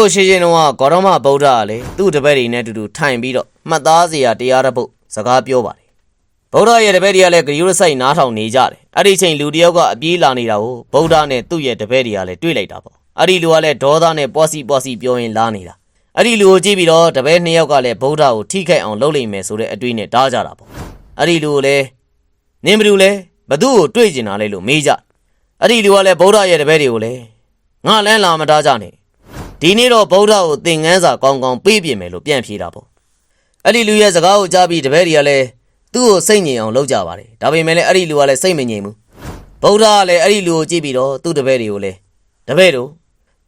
ကိုရှိချင်းတော့ဂေါရမဗုဒ္ဓကလည်းသူ့တပည့်တွေနဲ့အတူတူထိုင်ပြီးတော့မှတ်သားစရာတရားတစ်ပုဒ်စကားပြောပါတယ်ဗုဒ္ဓရဲ့တပည့်တွေကလည်းဂရုရစိုက်နားထောင်နေကြတယ်အဲ့ဒီချိန်လူတစ်ယောက်ကအပြေးလာနေတာကိုဗုဒ္ဓနဲ့သူ့ရဲ့တပည့်တွေကလည်းတွေ့လိုက်တာပေါ့အဲ့ဒီလူကလည်းဒေါသနဲ့ပွားစီပွားစီပြောရင်လာနေတာအဲ့ဒီလူကိုကြည့်ပြီးတော့တပည့်နှစ်ယောက်ကလည်းဗုဒ္ဓကိုထိခိုက်အောင်လုပ်လိမ့်မယ်ဆိုတဲ့အတွေးနဲ့တားကြတာပေါ့အဲ့ဒီလူကိုလည်းနင်းဘလူလဲဘသူ့ကိုတွေ့ကျင်တာလဲလို့မေးကြအဲ့ဒီလူကလည်းဗုဒ္ဓရဲ့တပည့်တွေကိုလည်းငါလန်းလာမတားကြနဲ့ ဒီနေ့တော့ဗုဒ္ဓကိုသင်ငန်းစာကောင်းကောင်းပေးပြင်မယ်လို့ပြန်ဖြေတာပေါ့အဲ့ဒီလူရဲ့စကားကိုကြားပြီးတပည့်တွေကလည်းသူ့ကိုစိတ်ငြိမ်အောင်လုပ်ကြပါတယ်ဒါပေမဲ့လည်းအဲ့ဒီလူကလည်းစိတ်မငြိမ်ဘူးဗုဒ္ဓကလည်းအဲ့ဒီလူကိုကြည့်ပြီးတော့သူ့တပည့်တွေကိုလည်းတပည့်တို့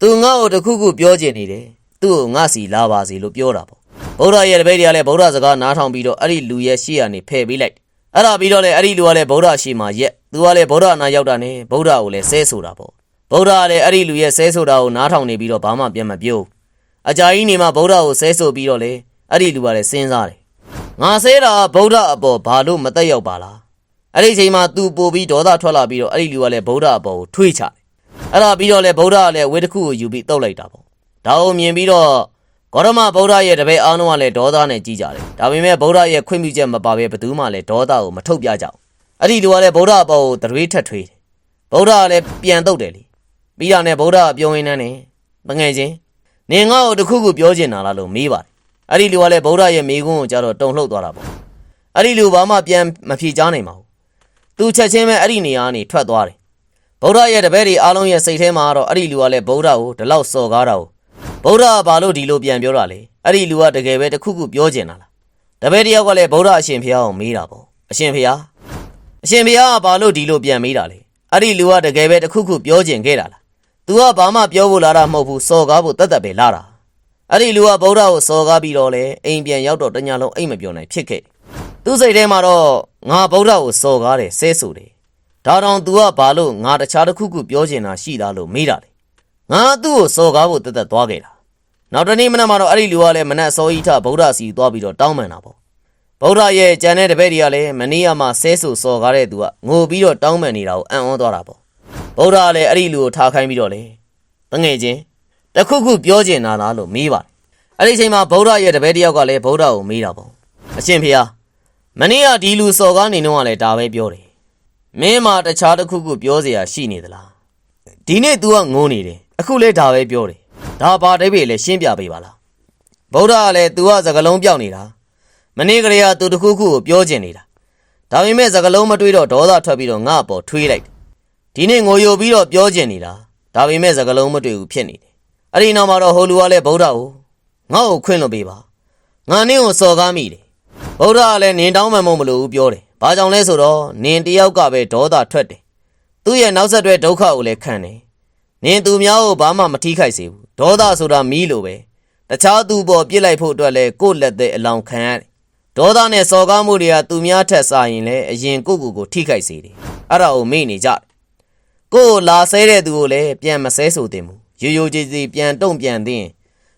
သူငါ့ကိုတခုခုပြောချင်နေတယ်သူ့ကိုငါစီလာပါစေလို့ပြောတာပေါ့ဗုဒ္ဓရဲ့တပည့်တွေကလည်းဗုဒ္ဓစကားနားထောင်ပြီးတော့အဲ့ဒီလူရဲ့ရှေ့ကနေဖယ်ပေးလိုက်အဲ့ဒါပြီးတော့လည်းအဲ့ဒီလူကလည်းဗုဒ္ဓရှေ့မှာရက်သူကလည်းဗုဒ္ဓနာရောက်တာနဲ့ဗုဒ္ဓကိုလည်းဆဲဆိုတာပေါ့ ဗုဒ္ဓကလည်းအဲ့ဒီလူရဲ့ဆဲဆိုတာကိုနားထောင်နေပြီးတော့ဘာမှပြန်မပြောဘူးအကြာကြီးနေမှဗုဒ္ဓကိုဆဲဆိုပြီးတော့လေအဲ့ဒီလူကလည်းစဉ်းစားတယ်ငါဆဲတာဗုဒ္ဓအပေါ်ဘာလို့မတက်ရောက်ပါလားအဲ့ဒီချိန်မှာသူပို့ပြီးဒေါသထွက်လာပြီးတော့အဲ့ဒီလူကလည်းဗုဒ္ဓအပေါ်ကိုထွေးချတယ်အဲ့ဒါပြီးတော့လေဗုဒ္ဓကလည်းဝေတစ်ခုကိုယူပြီးတုတ်လိုက်တာပေါ့ဒါကိုမြင်ပြီးတော့ဂေါရမဗုဒ္ဓရဲ့တပည့်အားလုံးကလည်းဒေါသနဲ့ကြီးကြတယ်ဒါပေမဲ့ဗုဒ္ဓရဲ့ခွင့်ပြုချက်မပါဘဲဘယ်သူမှလည်းဒေါသကိုမထုတ်ပြကြဘူးအဲ့ဒီလူကလည်းဗုဒ္ဓအပေါ်ကိုတရွေးထက်ထွေးတယ်ဗုဒ္ဓကလည်းပြန်တုတ်တယ်လေ ပြီးတာနဲ့ဗုဒ္ဓကပြောရင်းနဲ့နဲ့တငယ်ချင်းနင်ငါ့ကိုတစ်ခုခုပြောချင်တာလားလို့မေးပါတယ်အဲ့ဒီလူကလည်းဗုဒ္ဓရဲ့မိကုန်းကိုကြတော့တုံလှုပ်သွားတာပေါ့အဲ့ဒီလူဘာမှပြန်မဖြေချနိုင်ပါဘူးသူချက်ချင်းပဲအဲ့ဒီနေရာကနေထွက်သွားတယ်ဗုဒ္ဓရဲ့တပည့်တွေအားလုံးရဲ့စိတ်ထဲမှာတော့အဲ့ဒီလူကလည်းဗုဒ္ဓကိုဒီလောက်စော်ကားတာကိုဗုဒ္ဓကဘာလို့ဒီလိုပြန်ပြောတာလဲအဲ့ဒီလူကတကယ်ပဲတစ်ခုခုပြောချင်တာလားတပည့်တယောက်ကလည်းဗုဒ္ဓအရှင်ဖျားကိုမေးတာပေါ့အရှင်ဖျားအရှင်ဖျားကဘာလို့ဒီလိုပြန်မေးတာလဲအဲ့ဒီလူကတကယ်ပဲတစ်ခုခုပြောချင်ခဲ့တာလား तू ကဘာမှပြောဖို့လာတာမဟုတ်ဘူးစော်ကားဖို့တတ်တတ်ပဲလာတာအဲ့ဒီလူကဗုဒ္ဓကိုစော်ကားပြီးတော့လေအိမ်ပြန်ရောက်တော့တညာလုံးအိမ်မပြောနိုင်ဖြစ်ခဲ့တယ်သူစိတ်ထဲမှာတော့ငါဗုဒ္ဓကိုစော်ကားတယ်ဆဲဆိုတယ်ဒါတောင် तू ကဘာလို့ငါတခြားတစ်ခုခုပြောချင်တာရှိလားလို့မေးတာလေငါသူ့ကိုစော်ကားဖို့တတ်တတ်သွားခဲ့တာနောက်တနေ့မနက်မှာတော့အဲ့ဒီလူကလည်းမနက်စောကြီးထဗုဒ္ဓစီသွားပြီးတော့တောင်းပန်တာပေါ့ဗုဒ္ဓရဲ့ကြံတဲ့တပည့်တွေကလည်းမနေ့ကမှဆဲဆိုစော်ကားတဲ့သူကငိုပြီးတော့တောင်းပန်နေတာကိုအံ့ဩသွားတာပေါ့ ဗုဒ္ဓကလည်းအဲ့ဒီလူကိုထားခိုင်းပြီးတော့လေတငယ်ချင်းတခုခုပြောချင်တာလားလို့မေးပါတယ်အဲ့ဒီအချိန်မှာဗုဒ္ဓရဲ့တပည့်တစ်ယောက်ကလည်းဗုဒ္ဓကိုမေးတာပေါ့အရှင်ဖေဟာမနေ့ကဒီလူစော်ကားနေတော့ကလည်းဒါပဲပြောတယ်မင်းမှာတခြားတစ်ခုခုပြောเสียရှိနေသလားဒီနေ့ तू ကငိုနေတယ်အခုလည်းဒါပဲပြောတယ်ဒါဘာတိတ်ပဲလဲရှင်းပြပေးပါလားဗုဒ္ဓကလည်း तू ကစကလုံးပြောက်နေတာမနေ့ကလေးက तू တခုခုကိုပြောချင်နေတာဒါပေမဲ့စကလုံးမတွေးတော့ဒေါသထွက်ပြီးတော့ငါ့အပေါ်ထွေးလိုက်တယ် ဒီနေ့ငိုယိုပြီးတော့ပြောကျင်နေတာဒါပေမဲ့စကလုံးမတွေ့ဘူးဖြစ်နေတယ်အဲ့ဒီနောက်မှာတော့ဟိုလူကလည်းဗုဒ္ဓကိုငါ့ကိုခွင့်လွှတ်ပေးပါငါနင်းကိုစော်ကားမိတယ်ဗုဒ္ဓကလည်းနင်းတောင်းမှန်မလို့ဘူးပြောတယ်ဘာကြောင့်လဲဆိုတော့နင်းတယောက်ကပဲဒေါသထွက်တယ်သူ့ရဲ့နောက်ဆက်တွဲဒုက္ခကိုလည်းခံတယ်နင်းသူများကိုဘာမှမထိခိုက်စေဘူးဒေါသဆိုတာမီးလိုပဲတခြားသူပေါ်ပြစ်လိုက်ဖို့အတွက်လဲကိုယ့်လက်သက်အလောင်းခံရတယ်ဒေါသနဲ့စော်ကားမှုတွေကသူများထက်စာရင်လည်းအရင်ကိုယ့်ကိုယ်ကိုထိခိုက်စေတယ်အဲ့ဒါကိုမေ့နေကြတယ် ကိုယ်လာဆဲတဲ့သူကိုလည်းပြန်မဆဲဆိုသင့်ဘူးရိုးရိုးကြည်ကြည်ပြန်တုံ့ပြန်သင့်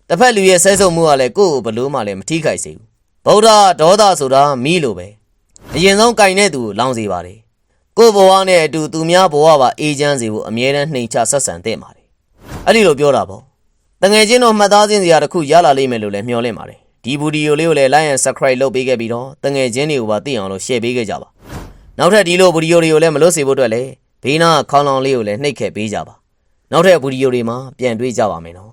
တစ်ဖက်လူရဲ့ဆဲဆုံမှုကလည်းကိုယ့်ကိုဘလို့မှလည်းမထိခိုက်စေဘူးဗုဒ္ဓဒေါသဆိုတာမီးလိုပဲအရင်ဆုံးကင်တဲ့သူကိုလောင်စေပါတယ်ကိုယ့်ဘဝနဲ့အတူသူများဘဝပါအေးချမ်းစေဖို့အမြဲတမ်းနှိမ်ချဆက်ဆံသင့်ပါတယ်အဲ့ဒီလိုပြောတာပေါ့တငယ်ချင်းတို့မှတ်သားခြင်းစရာတစ်ခုရလာလိမ့်မယ်လို့လည်းမျှော်လင့်ပါတယ်ဒီဗီဒီယိုလေးကိုလည်း like and subscribe လုပ်ပေးခဲ့ပြီးတော့တငယ်ချင်းတွေကိုပါသိအောင်လို့ share ပေးခဲ့ကြပါနောက်ထပ်ဒီလိုဗီဒီယိုတွေကိုလည်းမလွတ်စေဖို့အတွက်လည်း ဘေးနားခေါင်းလောင်လေးကိုလည်းနှိပ်ခဲ့ပေးကြပါနောက်ထပ်ဗီဒီယိုတွေမှာပြန်တွေ့ကြပါမယ်နော်